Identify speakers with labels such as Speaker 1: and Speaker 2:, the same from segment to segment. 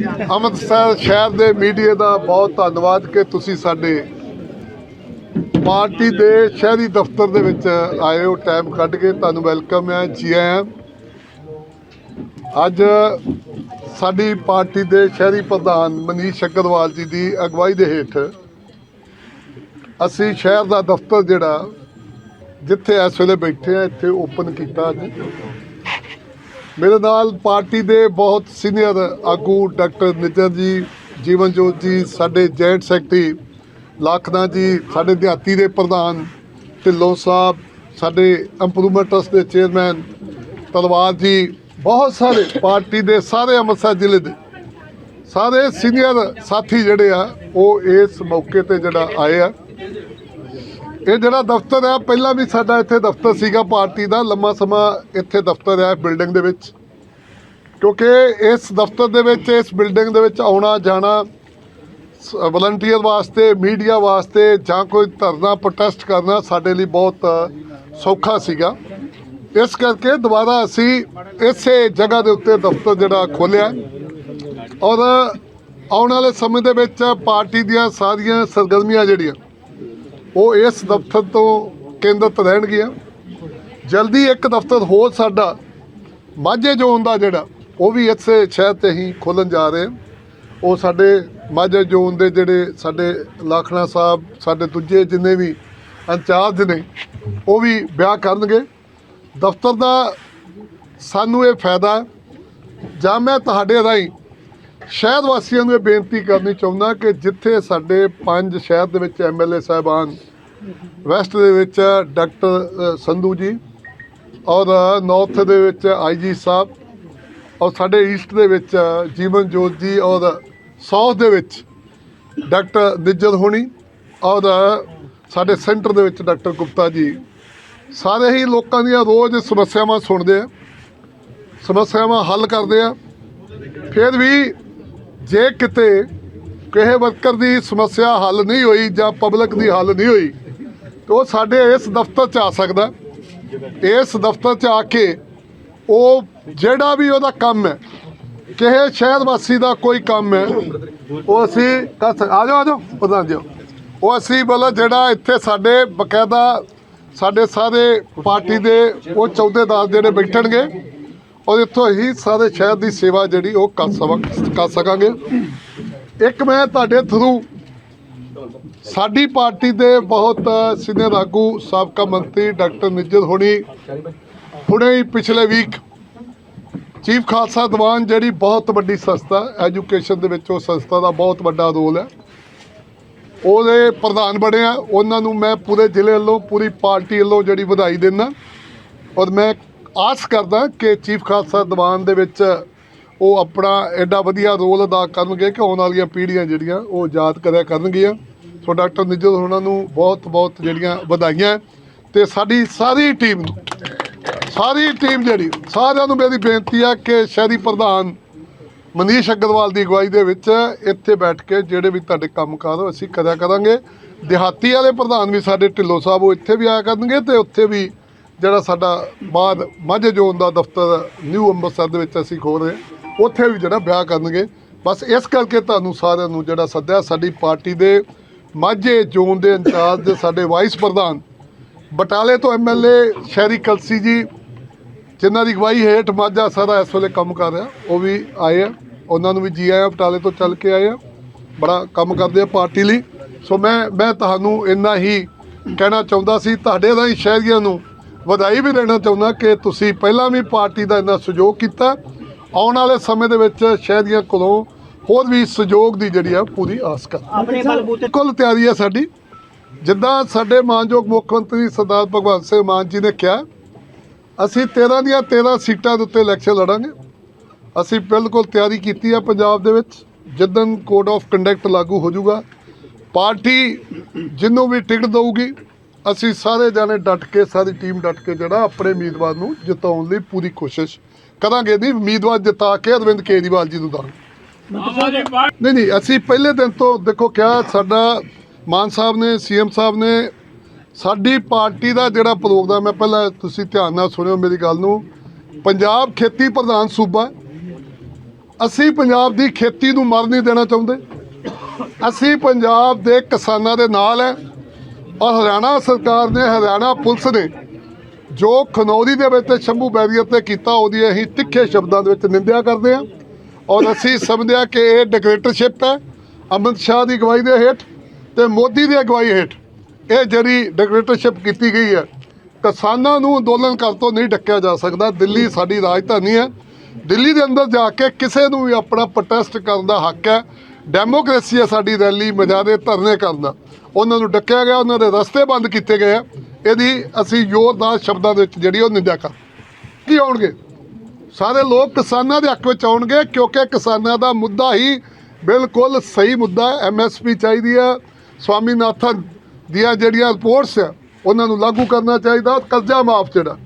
Speaker 1: ਅੰਮ੍ਰਿਤਸਰ ਸ਼ਹਿਰ ਦੇ ਮੀਡੀਆ ਦਾ ਬਹੁਤ ਧੰਨਵਾਦ ਕਿ ਤੁਸੀਂ ਸਾਡੇ ਪਾਰਟੀ ਦੇ ਸ਼ਹਿਰੀ ਦਫ਼ਤਰ ਦੇ ਵਿੱਚ ਆਏ ਹੋ ਟਾਈਮ ਕੱਢ ਕੇ। ਤੁਹਾਨੂੰ ਵੈਲਕਮ ਹੈ, ਜੀ ਆਇਆਂ ਅੱਜ ਸਾਡੀ ਪਾਰਟੀ ਦੇ ਸ਼ਹਿਰੀ ਪ੍ਰਧਾਨ ਮਨੀਸ਼ ਅਗਰਵਾਲ ਜੀ ਦੀ ਅਗਵਾਈ ਦੇ ਹੇਠ ਅਸੀਂ ਸ਼ਹਿਰ ਦਾ ਦਫ਼ਤਰ ਜਿਹੜਾ ਜਿੱਥੇ ਇਸ ਵੇਲੇ ਬੈਠੇ ਆ ਇੱਥੇ ਓਪਨ ਕੀਤਾ ਅੱਜ। ਮੇਰੇ ਨਾਲ ਪਾਰਟੀ ਦੇ ਬਹੁਤ ਸੀਨੀਅਰ ਆਗੂ ਡਾਕਟਰ ਨਿਤਨ ਜੀ, ਜੀਵਨ ਜੋਤ ਜੀ, ਸਾਡੇ ਜੈਂਟ ਸੈਕਟਰੀ ਲੱਖਨਾ ਜੀ, ਸਾਡੇ ਦਿਹਾਤੀ ਦੇ ਪ੍ਰਧਾਨ ਢਿੱਲੋਂ ਸਾਹਿਬ, ਸਾਡੇ ਇੰਪਰੂਵਮੈਂਟ ਟਰਸਟ ਦੇ ਚੇਅਰਮੈਨ ਤਲਵਾਰ ਜੀ, ਬਹੁਤ ਸਾਰੇ ਪਾਰਟੀ ਦੇ ਸਾਰੇ ਅੰਮ੍ਰਿਤਸਰ ਜ਼ਿਲ੍ਹੇ ਦੇ ਸਾਰੇ ਸੀਨੀਅਰ ਸਾਥੀ ਜਿਹੜੇ ਆ, ਉਹ ਇਸ ਮੌਕੇ ਤੇ ਜਿਹੜਾ ਆਏ ਆ। ਇਹ ਜਿਹੜਾ ਦਫ਼ਤਰ ਹੈ ਪਹਿਲਾਂ ਵੀ ਸਾਡਾ ਇੱਥੇ ਦਫ਼ਤਰ ਸੀਗਾ ਪਾਰਟੀ ਦਾ, ਲੰਮਾ ਸਮਾਂ ਇੱਥੇ ਦਫ਼ਤਰ ਹੈ ਬਿਲਡਿੰਗ ਦੇ ਵਿੱਚ। ਕਿਉਂਕਿ ਇਸ ਦਫ਼ਤਰ ਦੇ ਵਿੱਚ, ਇਸ ਬਿਲਡਿੰਗ ਦੇ ਵਿੱਚ ਆਉਣਾ, ਜਾਣਾ ਵਲੰਟੀਅਰ ਵਾਸਤੇ ਮੀਡੀਆ ਵਾਸਤੇ ਜਾਂ ਕੋਈ ਧਰਨਾ ਪ੍ਰੋਟੈਸਟ ਕਰਨਾ ਸਾਡੇ ਲਈ ਬਹੁਤ ਸੌਖਾ ਸੀਗਾ। ਇਸ ਕਰਕੇ ਦੁਬਾਰਾ ਅਸੀਂ ਇਸੇ ਜਗ੍ਹਾ ਦੇ ਉੱਤੇ ਦਫ਼ਤਰ ਜਿਹੜਾ ਖੋਲ੍ਹਿਆ। ਔਰ ਆਉਣ ਵਾਲੇ ਸਮੇਂ ਦੇ ਵਿੱਚ ਪਾਰਟੀ ਦੀਆਂ ਸਾਰੀਆਂ ਸਰਗਰਮੀਆਂ ਜਿਹੜੀਆਂ ਉਹ ਇਸ ਦਫ਼ਤਰ ਤੋਂ ਕੇਂਦਰਿਤ ਰਹਿਣਗੀਆਂ। ਜਲਦੀ ਇੱਕ ਦਫ਼ਤਰ ਹੋਰ ਸਾਡਾ ਮਾਝੇ ਜ਼ੋਨ ਦਾ ਜਿਹੜਾ, ਉਹ ਵੀ ਇਸੇ ਸ਼ਹਿਰ ਤੇ ਹੀ ਖੋਲਣ ਜਾ ਰਹੇ। ਉਹ ਸਾਡੇ ਮਾਝੇ ਜ਼ੋਨ ਦੇ ਜਿਹੜੇ ਸਾਡੇ ਲਾਖਣਾ ਸਾਹਿਬ, ਸਾਡੇ ਦੂਜੇ ਜਿੰਨੇ ਵੀ ਇੰਚਾਰਜ ਨੇ, ਉਹ ਵੀ ਵਿਆਹ ਕਰਨਗੇ। ਦਫ਼ਤਰ ਦਾ ਸਾਨੂੰ ਇਹ ਫਾਇਦਾ ਜਾਂ ਮੈਂ ਤੁਹਾਡੇ ਰਾਹੀਂ ਸ਼ਹਿਰ ਵਾਸੀਆਂ ਨੂੰ ਇਹ ਬੇਨਤੀ ਕਰਨੀ ਚਾਹੁੰਦਾ ਕਿ ਜਿੱਥੇ ਸਾਡੇ ਪੰਜ ਸ਼ਹਿਰ ਦੇ ਵਿੱਚ ਐਮਐਲਏ ਸਾਹਿਬਾਨ, ਵੈਸਟ ਦੇ ਵਿੱਚ ਡਾਕਟਰ ਸੰਧੂ ਜੀ ਔਰ ਨਾਰਥ ਦੇ ਵਿੱਚ ਆਈਜੀ ਸਾਹਿਬ ਔਰ ਸਾਡੇ ਈਸਟ ਦੇ ਵਿੱਚ ਜੀਵਨ ਜੋਤ ਜੀ ਔਰ ਸਾਊਥ ਦੇ ਵਿੱਚ ਡਾਕਟਰ ਨਿੱਜਰ ਹੋਣੀ ਔਰ ਸਾਡੇ ਸੈਂਟਰ ਦੇ ਵਿੱਚ ਡਾਕਟਰ ਗੁਪਤਾ ਜੀ। ਸਾਰੇ ਹੀ ਲੋਕਾਂ ਦੀਆਂ ਰੋਜ਼ ਸਮੱਸਿਆਵਾਂ ਸੁਣਦੇ ਆ, ਸਮੱਸਿਆਵਾਂ ਹੱਲ ਕਰਦੇ ਆ। ਫਿਰ ਵੀ ਜੇ ਕਿਤੇ ਕਿਸੇ ਵਰਕਰ ਦੀ ਸਮੱਸਿਆ ਹੱਲ ਨਹੀਂ ਹੋਈ ਜਾਂ ਪਬਲਿਕ ਦੀ ਹੱਲ ਨਹੀਂ ਹੋਈ, ਤਾਂ ਉਹ ਸਾਡੇ ਇਸ ਦਫ਼ਤਰ 'ਚ ਆ ਸਕਦਾ। ਇਸ ਦਫ਼ਤਰ 'ਚ ਆ ਕੇ ਉਹ ਜਿਹੜਾ ਵੀ ਉਹਦਾ ਕੰਮ ਹੈ, ਕਿਸੇ ਸ਼ਹਿਰ ਵਾਸੀ ਦਾ ਕੋਈ ਕੰਮ ਹੈ, ਉਹ ਅਸੀਂ ਕਰ ਸਕ ਆ ਜਾਓ ਆ ਜਾਓ ਪ੍ਰਧਾਨ ਜੀ ਉਹ ਅਸੀਂ ਬੋਲਾ ਜਿਹੜਾ ਇੱਥੇ ਸਾਡੇ ਬਕਾਇਦਾ ਸਾਡੇ ਸਾਰੇ ਪਾਰਟੀ ਦੇ ਉਹ ਚੌਧੇਦਾਰ ਜਿਹੜੇ ਬੈਠਣਗੇ ਔਰ ਇੱਥੋਂ ਹੀ ਸਾਰੇ ਸ਼ਹਿਰ ਦੀ ਸੇਵਾ ਜਿਹੜੀ ਉਹ ਕਰ ਸਕ, ਕਰ ਸਕਾਂਗੇ। ਇੱਕ ਮੈਂ ਤੁਹਾਡੇ ਥਰੂ ਸਾਡੀ ਪਾਰਟੀ ਦੇ ਬਹੁਤ ਸੀਨੀਅਰ ਆਗੂ, ਸਾਬਕਾ ਮੰਤਰੀ ਡਾਕਟਰ ਨਿੱਜਰ ਹੋਣੀ, ਹੁਣੇ ਹੀ ਪਿਛਲੇ ਵੀਕ ਚੀਫ ਖਾਲਸਾ ਦੀਵਾਨ ਜਿਹੜੀ ਬਹੁਤ ਵੱਡੀ ਸੰਸਥਾ ਐਜੂਕੇਸ਼ਨ ਦੇ ਵਿੱਚ ਉਹ ਸੰਸਥਾ ਦਾ ਬਹੁਤ ਵੱਡਾ ਰੋਲ ਹੈ। ਉਹਦੇ ਪ੍ਰਧਾਨ ਬਣੇ ਆ। ਉਹਨਾਂ ਨੂੰ ਮੈਂ ਪੂਰੇ ਜ਼ਿਲ੍ਹੇ ਵੱਲੋਂ, ਪੂਰੀ ਪਾਰਟੀ ਵੱਲੋਂ ਜਿਹੜੀ ਵਧਾਈ ਦਿੰਦਾ। ਔਰ ਮੈਂ ਆਸ ਕਰਦਾ ਕਿ ਚੀਫ ਖਾਲਸਾ ਦੀਵਾਨ ਦੇ ਵਿੱਚ ਉਹ ਆਪਣਾ ਐਡਾ ਵਧੀਆ ਰੋਲ ਅਦਾ ਕਰਨਗੇ ਕਿ ਆਉਣ ਵਾਲੀਆਂ ਪੀੜ੍ਹੀਆਂ ਜਿਹੜੀਆਂ ਉਹ ਯਾਦ ਕਰਿਆ ਕਰਨਗੀਆਂ। ਸੋ ਡਾਕਟਰ ਨਿੱਜਰ ਉਹਨਾਂ ਨੂੰ ਬਹੁਤ ਬਹੁਤ ਜਿਹੜੀਆਂ ਵਧਾਈਆਂ। ਤੇ ਸਾਡੀ ਸਾਰੀ ਟੀਮ ਨੂੰ, ਸਾਰੀ ਟੀਮ ਜਿਹੜੀ, ਸਾਰਿਆਂ ਨੂੰ ਮੇਰੀ ਬੇਨਤੀ ਆ ਕਿ ਸ਼ਹਿਰੀ ਪ੍ਰਧਾਨ ਮਨੀਸ਼ ਅਗਰਵਾਲ ਦੀ ਅਗਵਾਈ ਦੇ ਵਿੱਚ ਇੱਥੇ ਬੈਠ ਕੇ ਜਿਹੜੇ ਵੀ ਤੁਹਾਡੇ ਕੰਮਕਾਰ ਉਹ ਅਸੀਂ ਕਰਿਆ ਕਰਾਂਗੇ। ਦਿਹਾਤੀ ਵਾਲੇ ਪ੍ਰਧਾਨ ਵੀ ਸਾਡੇ ਢਿੱਲੋਂ ਸਾਹਿਬ ਉਹ ਇੱਥੇ ਵੀ ਆਇਆ ਕਰਨਗੇ ਤੇ ਉੱਥੇ ਵੀ ਜਿਹੜਾ ਸਾਡਾ ਬਾਅਦ ਮਾਝੇ ਜ਼ੋਨ ਦਾ ਦਫ਼ਤਰ ਨਿਊ ਅੰਮ੍ਰਿਤਸਰ ਦੇ ਵਿੱਚ ਅਸੀਂ ਖੋਲ ਰਹੇ ਉੱਥੇ ਵੀ ਜਿਹੜਾ ਵਿਆਹ ਕਰਨਗੇ। ਬਸ ਇਸ ਕਰਕੇ ਤੁਹਾਨੂੰ ਸਾਰਿਆਂ ਨੂੰ ਜਿਹੜਾ ਸੱਦਿਆ, ਸਾਡੀ ਪਾਰਟੀ ਦੇ ਮਾਝੇ ਜ਼ੋਨ ਦੇ ਇੰਚਾਰਜ ਦੇ ਸਾਡੇ ਵਾਈਸ ਪ੍ਰਧਾਨ ਬਟਾਲੇ ਤੋਂ ਐਮਐਲਏ ਸ਼ਹਿਰੀ ਕਲਸੀ ਜੀ, ਜਿਨ੍ਹਾਂ ਦੀ ਅਗਵਾਈ ਹੇਠ ਮਾਝਾ ਸਾਰਾ ਇਸ ਵੇਲੇ ਕੰਮ ਕਰ ਰਿਹਾ। ਉਹ ਵੀ ਆਏ ਆ। ਉਹਨਾਂ ਨੂੰ ਵੀ ਜੀ ਆਇਆ ਬਟਾਲੇ ਤੋਂ ਚੱਲ ਕੇ ਆਏ ਆ। ਬੜਾ ਕੰਮ ਕਰਦੇ ਆ ਪਾਰਟੀ ਲਈ। ਸੋ ਮੈਂ ਮੈਂ ਤੁਹਾਨੂੰ ਇੰਨਾ ਹੀ ਕਹਿਣਾ ਚਾਹੁੰਦਾ ਸੀ, ਤੁਹਾਡੇ ਰਾਹੀਂ ਸ਼ਹਿਰੀਆਂ ਨੂੰ ਵਧਾਈ ਵੀ ਦੇਣਾ ਚਾਹੁੰਦਾ ਕਿ ਤੁਸੀਂ ਪਹਿਲਾਂ ਵੀ ਪਾਰਟੀ ਦਾ ਇੰਨਾ ਸਹਿਯੋਗ ਕੀਤਾ। ਆਉਣ ਵਾਲੇ ਸਮੇਂ ਦੇ ਵਿੱਚ ਸ਼ਹਿਰੀਆਂ ਕੋਲੋਂ ਹੋਰ ਵੀ ਸਹਿਯੋਗ ਦੀ ਜਿਹੜੀ ਆ ਪੂਰੀ ਆਸ ਕਰ
Speaker 2: ਆਪਣੇ ਬਲਬੂਤੇ
Speaker 1: ਕੁੱਲ ਤਿਆਰੀ ਹੈ ਸਾਡੀ। ਜਿੱਦਾਂ ਸਾਡੇ ਮਾਨਯੋਗ ਮੁੱਖ ਮੰਤਰੀ ਸਰਦਾਰ ਭਗਵੰਤ ਸਿੰਘ ਮਾਨ ਜੀ ਨੇ ਕਿਹਾ ਅਸੀਂ 13 ਦੀਆਂ 13 ਸੀਟਾਂ ਦੇ ਉੱਤੇ ਇਲੈਕਸ਼ਨ ਲੜਾਂਗੇ। ਅਸੀਂ ਬਿਲਕੁਲ ਤਿਆਰੀ ਕੀਤੀ ਹੈ ਪੰਜਾਬ ਦੇ ਵਿੱਚ। ਜਿੱਦਣ ਕੋਡ ਆਫ ਕੰਡਕਟ ਲਾਗੂ ਹੋ ਜਾਊਗਾ ਪਾਰਟੀ ਜਿਹਨੂੰ ਵੀ ਟਿਕਟ ਦਊਗੀ ਅਸੀਂ ਸਾਰੇ ਜਾਣੇ ਡਟ ਕੇ, ਸਾਰੀ ਟੀਮ ਡਟ ਕੇ ਜਿਹੜਾ ਆਪਣੇ ਉਮੀਦਵਾਰ ਨੂੰ ਜਿਤਾਉਣ ਲਈ ਪੂਰੀ ਕੋਸ਼ਿਸ਼ ਕਰਾਂਗੇ ਨਹੀਂ ਉਮੀਦਵਾਰ ਜਿਤਾ ਕੇ ਅਰਵਿੰਦ ਕੇਜਰੀਵਾਲ ਜੀ ਨੂੰ ਦਾਂਗੇ ਨਹੀਂ ਨਹੀਂ, ਅਸੀਂ ਪਹਿਲੇ ਦਿਨ ਤੋਂ ਦੇਖੋ ਕਿਹਾ ਸਾਡਾ ਮਾਨ ਸਾਹਿਬ ਨੇ, ਸੀਐਮ ਸਾਹਿਬ ਨੇ ਸਾਡੀ ਪਾਰਟੀ ਦਾ ਜਿਹੜਾ ਪ੍ਰੋਗਰਾਮ ਹੈ, ਪਹਿਲਾਂ ਤੁਸੀਂ ਧਿਆਨ ਨਾਲ ਸੁਣਿਓ ਮੇਰੀ ਗੱਲ ਨੂੰ, ਪੰਜਾਬ ਖੇਤੀ ਪ੍ਰਧਾਨ ਸੂਬਾ, ਅਸੀਂ ਪੰਜਾਬ ਦੀ ਖੇਤੀ ਨੂੰ ਮਰ ਨਹੀਂ ਦੇਣਾ ਚਾਹੁੰਦੇ। ਅਸੀਂ ਪੰਜਾਬ ਦੇ ਕਿਸਾਨਾਂ ਦੇ ਨਾਲ ਹੈ। ਔਰ ਹਰਿਆਣਾ ਸਰਕਾਰ ਨੇ, ਹਰਿਆਣਾ ਪੁਲਿਸ ਨੇ ਜੋ ਖਨੌਰੀ ਦੇ ਵਿੱਚ ਸ਼ੰਭੂ ਬੈਰੀਅਰ ਤੇ ਕੀਤਾ, ਉਹਦੀ ਅਸੀਂ ਤਿੱਖੇ ਸ਼ਬਦਾਂ ਦੇ ਵਿੱਚ ਨਿੰਦਿਆ ਕਰਦੇ ਹਾਂ ਔਰ ਅਸੀਂ ਸਮਝਦੇ ਹਾਂ ਕਿ ਇਹ ਡਿਕਟੇਟਰਸ਼ਿਪ ਹੈ। ਅਮਿਤ ਸ਼ਾਹ ਦੀ ਅਗਵਾਈ ਦੇ ਹੇਠ ਤੇ ਮੋਦੀ ਦੀ ਅਗਵਾਈ ਹੇਠ ਇਹ ਜਿਹੜੀ ਡਿਕਟੇਟਰਸ਼ਿਪ ਕੀਤੀ ਗਈ ਹੈ, ਕਿਸਾਨਾਂ ਨੂੰ ਅੰਦੋਲਨ ਕਰ ਤੋਂ ਨਹੀਂ ਡੱਕਿਆ ਜਾ ਸਕਦਾ। ਦਿੱਲੀ ਸਾਡੀ ਰਾਜਧਾਨੀ ਹੈ। ਦਿੱਲੀ ਦੇ ਅੰਦਰ ਜਾ ਕੇ ਕਿਸੇ ਨੂੰ ਵੀ ਆਪਣਾ ਪ੍ਰੋਟੈਸਟ ਕਰਨ ਦਾ ਹੱਕ ਹੈ। ਡੈਮੋਕ੍ਰੇਸੀ ਹੈ ਸਾਡੀ ਰੈਲੀ ਮਜਾਦੇ ਧਰਨੇ ਕਰਨ ਦਾ। ਉਹਨਾਂ ਨੂੰ ਡੱਕਿਆ ਗਿਆ, ਉਹਨਾਂ ਦੇ ਰਸਤੇ ਬੰਦ ਕੀਤੇ ਗਏ ਆ। ਇਹਦੀ ਅਸੀਂ ਜ਼ੋਰਦਾਰ ਸ਼ਬਦਾਂ ਦੇ ਵਿੱਚ ਜਿਹੜੀ ਉਹ ਨਿੰਦਿਆ ਕਰ ਕੀ ਆਉਣਗੇ ਸਾਰੇ ਲੋਕ ਕਿਸਾਨਾਂ ਦੇ ਹੱਕ ਵਿੱਚ ਆਉਣਗੇ, ਕਿਉਂਕਿ ਕਿਸਾਨਾਂ ਦਾ ਮੁੱਦਾ ਹੀ ਬਿਲਕੁਲ ਸਹੀ ਮੁੱਦਾ ਹੈ। ਐਮਐਸਪੀ ਚਾਹੀਦੀ ਆ ਸਵਾਮੀਨਾਥਨ ਦੀਆਂ ਜਿਹੜੀਆਂ ਰਿਪੋਰਟਸ ਆ, ਉਹਨਾਂ ਨੂੰ ਲਾਗੂ ਕਰਨਾ ਚਾਹੀਦਾ, ਕਰਜ਼ਾ ਮਾਫ ਜਿਹੜਾ।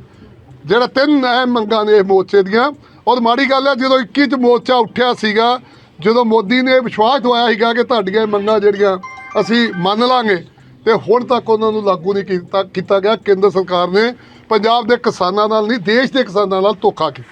Speaker 1: ਜਿਹੜਾ ਤਿੰਨ ਅਹਿਮ ਮੰਗਾਂ ਨੇ ਇਹ ਮੋਰਚੇ ਦੀਆਂ। ਔਰ ਮਾੜੀ ਗੱਲ ਹੈ, ਜਦੋਂ 21 ਚ ਮੋਰਚਾ ਉੱਠਿਆ ਸੀਗਾ, ਜਦੋਂ ਮੋਦੀ ਨੇ ਵਿਸ਼ਵਾਸ ਦਵਾਇਆ ਸੀਗਾ ਕਿ ਤੁਹਾਡੀਆਂ ਮੰਗਾਂ ਜਿਹੜੀਆਂ ਅਸੀਂ ਮੰਨ ਲਾਂਗੇ ਤੇ ਹੁਣ ਤੱਕ ਉਹਨਾਂ ਨੂੰ ਲਾਗੂ ਨਹੀਂ ਕੀਤਾ ਕੀਤਾ ਗਿਆ। ਕੇਂਦਰ ਸਰਕਾਰ ਨੇ ਪੰਜਾਬ ਦੇ ਕਿਸਾਨਾਂ ਨਾਲ ਨਹੀਂ, ਦੇਸ਼ ਦੇ ਕਿਸਾਨਾਂ ਨਾਲ ਧੋਖਾ ਕੀਤਾ।